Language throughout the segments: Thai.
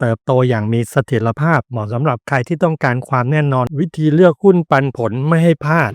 เติบโตอย่างมีเสถียรภาพเหมาะสำหรับใครที่ต้องการความแน่นอน วิธีเลือกหุ้นปันผลไม่ให้พลาด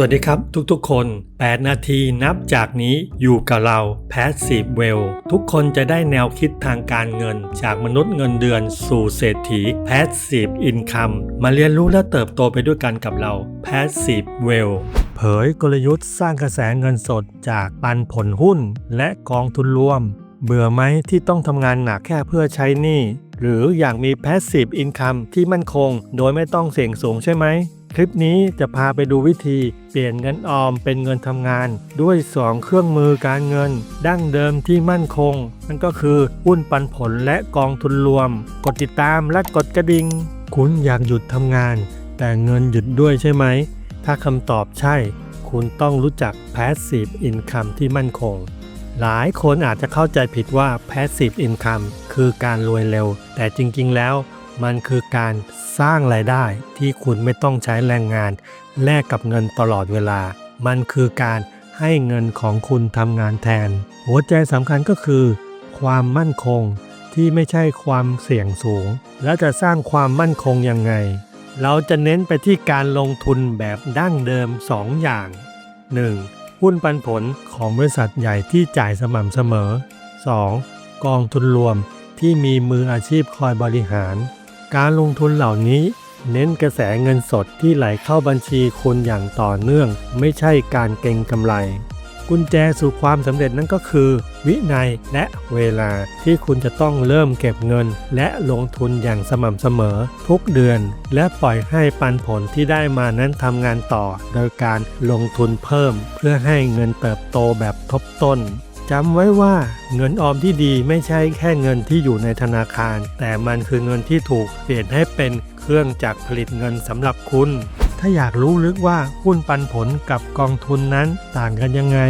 สวัสดีครับทุกๆคน 8 นาทีนับจากนี้อยู่กับเรา Passive Well ทุกคนจะได้แนวคิดทางการเงิน จากมนุษย์เงินเดือนสู่เศรษฐี Passive Income มาเรียนรู้และเติบโตไปด้วยกันกับเรา Passive Well เผยกลยุทธ์สร้างกระแสเงินสดจากปันผลหุ้นและกองทุนรวม เบื่อไหมที่ต้องทำงานหนักแค่เพื่อใช้หนี้หรืออยากมี Passive Income ที่มั่นคง โดยไม่ต้องเสี่ยงสูงใช่ไหม คลิปนี้จะพาไปดูวิธีเปลี่ยนเงินออมเป็นเงินทำงาน ด้วย 2 เครื่องมือการเงิน ดั้งเดิมที่มั่นคง นั่นก็คือหุ้นปันผลและกองทุนรวม กดติดตามและกดกระดิ่งคุณอยากหยุดทำงาน แต่เงินหยุดด้วยใช่ไหม ถ้าคำตอบใช่ คุณต้องรู้จัก Passive Income ที่มั่นคง หลายคนอาจจะเข้าใจผิดว่า Passive Income คือการรวยเร็ว แต่จริง ๆ แล้ว มันคือการสร้างรายได้ที่คุณไม่ต้องใช้แรงงาน แลกกับเงินตลอดเวลา มันคือการให้เงินของคุณทำงานแทน หัวใจสำคัญก็คือ ความมั่นคงที่ไม่ใช่ความเสี่ยงสูง แล้วจะสร้างความมั่นคงยังไง เราจะเน้นไปที่การลงทุนแบบดั้งเดิม 2 อย่าง 1. หุ้นปันผลของบริษัทใหญ่ที่จ่ายสม่ำเสมอ 2. กองทุนรวมที่มีมืออาชีพคอยบริหาร การลงทุนเหล่านี้เน้นกระแสเงินสดที่ไหลเข้าบัญชีคุณอย่างต่อเนื่อง ไม่ใช่การเก็งกำไร กุญแจสู่ความสำเร็จนั่นก็คือ วินัยและเวลาที่คุณจะต้องเริ่มเก็บเงิน และลงทุนอย่างสม่ำเสมอ ทุกเดือน และปล่อยให้ปันผลที่ได้มานั้นทำงานต่อ โดยการลงทุนเพิ่ม เพื่อให้เงินเติบโตแบบทบต้น จำไว้ว่าเงินออมที่ดีไม่ใช่แค่เงินที่อยู่ในธนาคาร แต่มันคือเงินที่ถูกเปลี่ยนให้เป็นเครื่องจักรผลิตเงินสำหรับคุณ ถ้าอยากรู้ลึกว่าหุ้นปันผลกับกองทุนนั้นต่างกันยังไง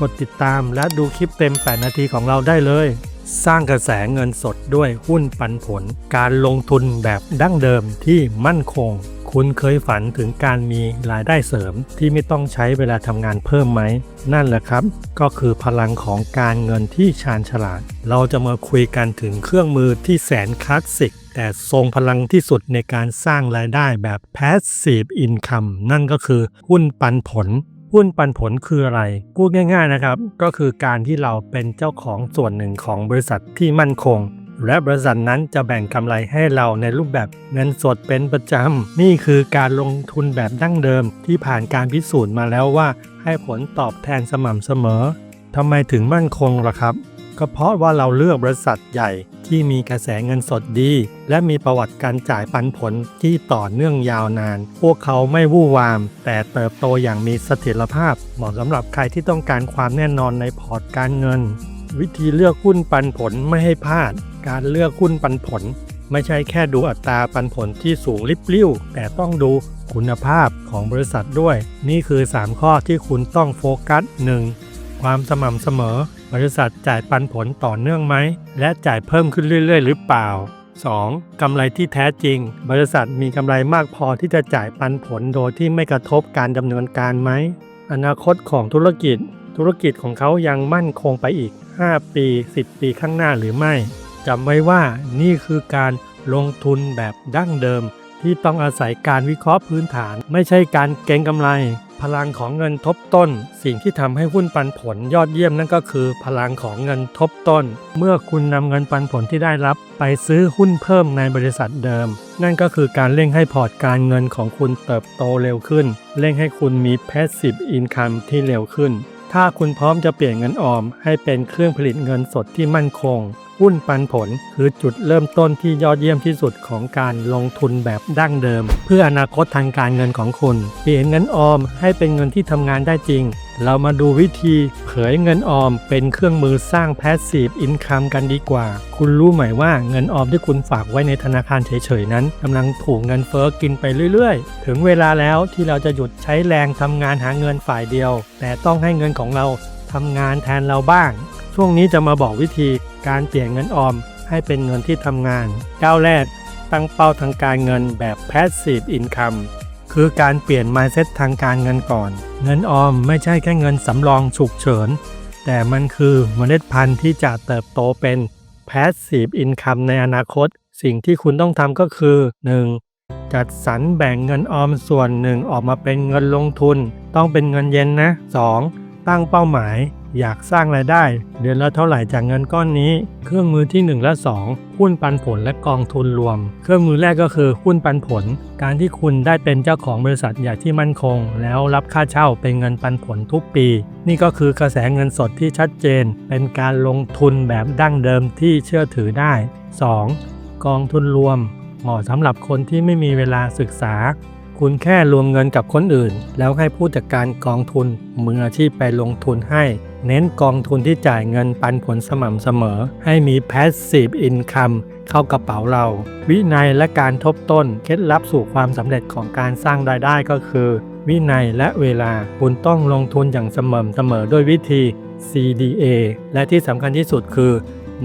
กดติดตามและดูคลิปเต็ม 8 นาทีของเราได้เลย สร้างกระแสเงินสดด้วยหุ้นปันผล การลงทุนแบบดั้งเดิมที่มั่นคง คุณเคยฝันถึงการมีรายได้เสริมที่ไม่ต้องใช้เวลาทำงานเพิ่มไหม นั่นแหละครับ ก็คือพลังของการเงินที่ชาญฉลาด เราจะมาคุยกันถึงเครื่องมือที่แสนคลาสสิกแต่ทรงพลังที่สุดในการสร้างรายได้แบบ passive income นั่นก็คือหุ้นปันผลหุ้นปันผลคืออะไร พูดง่าย ๆนะครับ ก็คือการที่เราเป็นเจ้าของส่วนหนึ่งของบริษัทที่มั่นคง และบริษัทนั้นจะแบ่งกำไรให้เราในรูปแบบเงินสดเป็นประจำ นี่คือการลงทุนแบบดั้งเดิมที่ผ่านการพิสูจน์มาแล้วว่า ให้ผลตอบแทนสม่ำเสมอทำไมถึงมั่นคงล่ะครับ ก็เพราะว่าเราเลือกบริษัทใหญ่ที่มีกระแสเงินสดดี และมีประวัติการจ่ายปันผลที่ต่อเนื่องยาวนาน พวกเขาไม่วู่วาม แต่เติบโตอย่างมีเสถียรภาพ เหมาะสำหรับใครที่ต้องการความแน่นอนในพอร์ตการเงิน วิธีเลือกหุ้นปันผลไม่ให้พลาด การเลือกหุ้นปันผล ไม่ใช่แค่ดูอัตราปันผลที่สูงริบลิ่วแต่ต้องดูคุณภาพของบริษัทด้วย นี่คือ 3 ข้อที่คุณต้องโฟกัส 1. ความสม่ำเสมอ บริษัทจ่ายปันผลต่อเนื่องไหม และจ่ายเพิ่มขึ้นเรื่อยๆ หรือเปล่า 2. กำไรที่แท้จริง บริษัทมีกำไรมากพอที่จะจ่ายปันผลโดยที่ไม่กระทบการดำเนินการไหม อนาคตของธุรกิจ ธุรกิจของเขายังมั่นคงไปอีก 5 ปี 10 ปีข้างหน้าหรือไม่จำไว้ว่านี่คือการลงทุนแบบดั้งเดิม ที่ต้องอาศัยการวิเคราะห์พื้นฐาน ไม่ใช่การเก็งกำไร พลังของเงินทบต้น สิ่งที่ทำให้หุ้นปันผลยอดเยี่ยมนั่นก็คือ พลังของเงินทบต้น เมื่อคุณนำเงินปันผลที่ได้รับ ไปซื้อหุ้นเพิ่มในบริษัทเดิม นั่นก็คือการเร่งให้พอร์ตการเงินของคุณเติบโตเร็วขึ้น เร่งให้คุณมี passive income ที่เร็วขึ้น ถ้าคุณพร้อมจะเปลี่ยนเงินออม ให้เป็นเครื่องผลิตเงินสดที่มั่นคง หุ้นปันผลคือจุดเริ่มต้นที่ยอดเยี่ยมที่สุดของการลงทุนแบบดั้งเดิม เพื่ออนาคตทางการเงินของคุณ เปลี่ยนเงินออมให้เป็นเงินที่ทำงานได้จริง เรามาดูวิธีเผยเงินออมเป็นเครื่องมือสร้าง passive income กันดีกว่า คุณรู้ไหมว่าเงินออมที่คุณฝากไว้ในธนาคารเฉยๆ นั้นกำลังถูกเงินเฟ้อกินไปเรื่อยๆ ถึงเวลาแล้วที่เราจะหยุดใช้แรงทำงานหาเงินฝ่ายเดียว แต่ต้องให้เงินของเราทำงานแทนเราบ้าง ช่วงนี้จะมาบอกวิธีการเปลี่ยนเงินออมให้เป็นเงินที่ทำงานก้าวแรกตั้งเป้าทางการเงินแบบ passive income คือการเปลี่ยน mindset ทางการเงินก่อน เงินออมไม่ใช่แค่เงินสำรองฉุกเฉิน แต่มันคือเมล็ดพันธุ์ที่จะเติบโตเป็น passive income ในอนาคต สิ่งที่คุณต้องทำก็คือ 1. จัดสรรแบ่งเงินออมส่วนหนึ่งออกมาเป็นเงินลงทุน ต้องเป็นเงินเย็นนะ 2. ตั้งเป้าหมาย อยากสร้างรายได้ เดือนละเท่าไหร่จากเงินก้อนนี้ เครื่องมือที่ 1 และ 2 หุ้นปันผลและกองทุนรวม เครื่องมือแรกก็คือหุ้นปันผล การที่คุณได้เป็นเจ้าของบริษัทอย่างที่มั่นคง แล้วรับค่าเช่าเป็นเงินปันผลทุกปี นี่ก็คือกระแสเงินสดที่ชัดเจน เป็นการลงทุนแบบดั้งเดิมที่เชื่อถือได้ 2. กองทุนรวม เหมาะสำหรับคนที่ไม่มีเวลาศึกษา คุณแค่รวมเงินกับคนอื่น แล้วให้ผู้จัดการกองทุนมืออาชีพไปลงทุนให้ เน้นกองทุนที่จ่ายเงินปันผลสม่ำเสมอ ให้มี passive income เข้ากระเป๋าเรา วินัยและการทบต้นเคล็ดลับสู่ความสำเร็จของการสร้างรายได้ก็คือ วินัยและเวลาคุณต้องลงทุนอย่างสม่ำเสมอด้วยวิธี CDA และที่สำคัญที่สุดคือ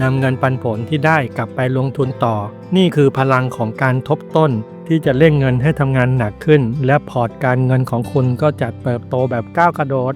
นำเงินปันผลที่ได้กลับไปลงทุนต่อ นี่คือพลังของการทบต้น ที่จะเร่งเงินให้ทำงานหนักขึ้น และพอร์ตการเงินของคุณก็จะเติบโตแบบก้าวกระโดด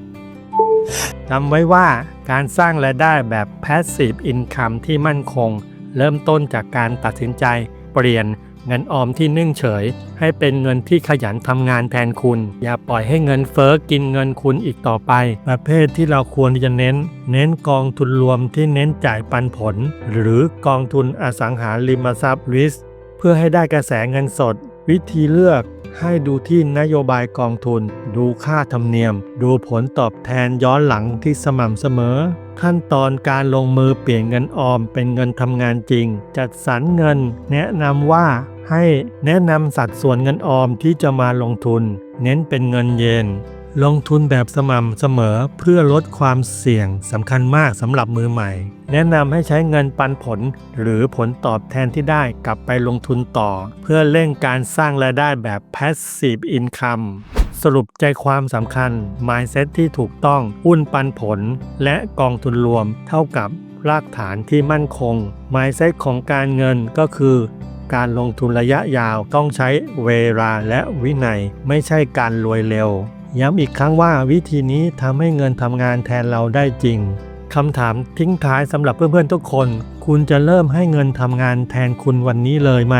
จำไว้ว่าการสร้างรายได้แบบ passive income ที่มั่นคง เริ่มต้นจากการตัดสินใจ เปลี่ยนเงินออมที่นิ่งเฉย ให้เป็นเงินที่ขยันทำงานแทนคุณ อย่าปล่อยให้เงินเฟอ้อกินเงินคุณอีกต่อไป ประเภทที่เราควรจะเน้น เน้นกองทุนรวมที่เน้นจ่ายปันผล หรือกองทุนอสังหาริมทรัพย์ risk เพื่อให้ได้กระแสเงินสด วิธีเลือกให้ดูที่นโยบายกองทุน ดูค่าธรรมเนียม ดูผลตอบแทนย้อนหลังที่สม่ำเสมอ ขั้นตอนการลงมือเปลี่ยนเงินออมเป็นเงินทำงานจริง จัดสรรเงิน แนะนำว่าให้แนะนำสัดส่วนเงินออมที่จะมาลงทุน เน้นเป็นเงินเย็น ลงทุนแบบสม่ำเสมอเพื่อลดความเสี่ยงสำคัญมากสำหรับมือใหม่ แนะนำให้ใช้เงินปันผล หรือผลตอบแทนที่ได้กลับไปลงทุนต่อ เพื่อเร่งการสร้างรายได้แบบ passive income สรุปใจความสำคัญ mindset ที่ถูกต้องหุ้นปันผล และกองทุนรวมเท่ากับรากฐานที่มั่นคง mindset ของการเงินก็คือการลงทุนระยะยาวต้องใช้เวลาและวินัย ไม่ใช่การรวยเร็ว ย้ำอีกครั้งว่าวิธีนี้ทำให้เงินทำงานแทนเราได้จริงคำถามทิ้งท้ายสำหรับเพื่อนๆทุกคน คุณจะเริ่มให้เงินทำงานแทนคุณวันนี้เลยไหม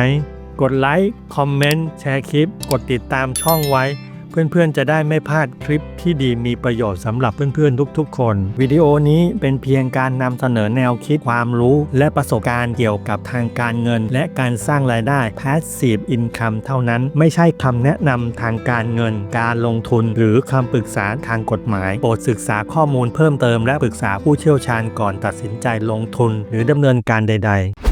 กดไลค์ คอมเมนต์ แชร์คลิป กดติดตามช่องไว้ เพื่อนๆ จะได้ไม่พลาดคลิปที่ดีมีประโยชน์สำหรับเพื่อนๆ ทุกๆ คน วิดีโอนี้เป็นเพียงการนำเสนอแนวคิดความรู้ และประสบการณ์เกี่ยวกับทางการเงิน และการสร้างรายได้ passive income เท่านั้น ไม่ใช่คำแนะนำทางการเงิน การลงทุน หรือคำปรึกษาทางกฎหมาย โปรดศึกษาข้อมูลเพิ่มเติมและปรึกษาผู้เชี่ยวชาญก่อนตัดสินใจลงทุน หรือดำเนินการใด ๆ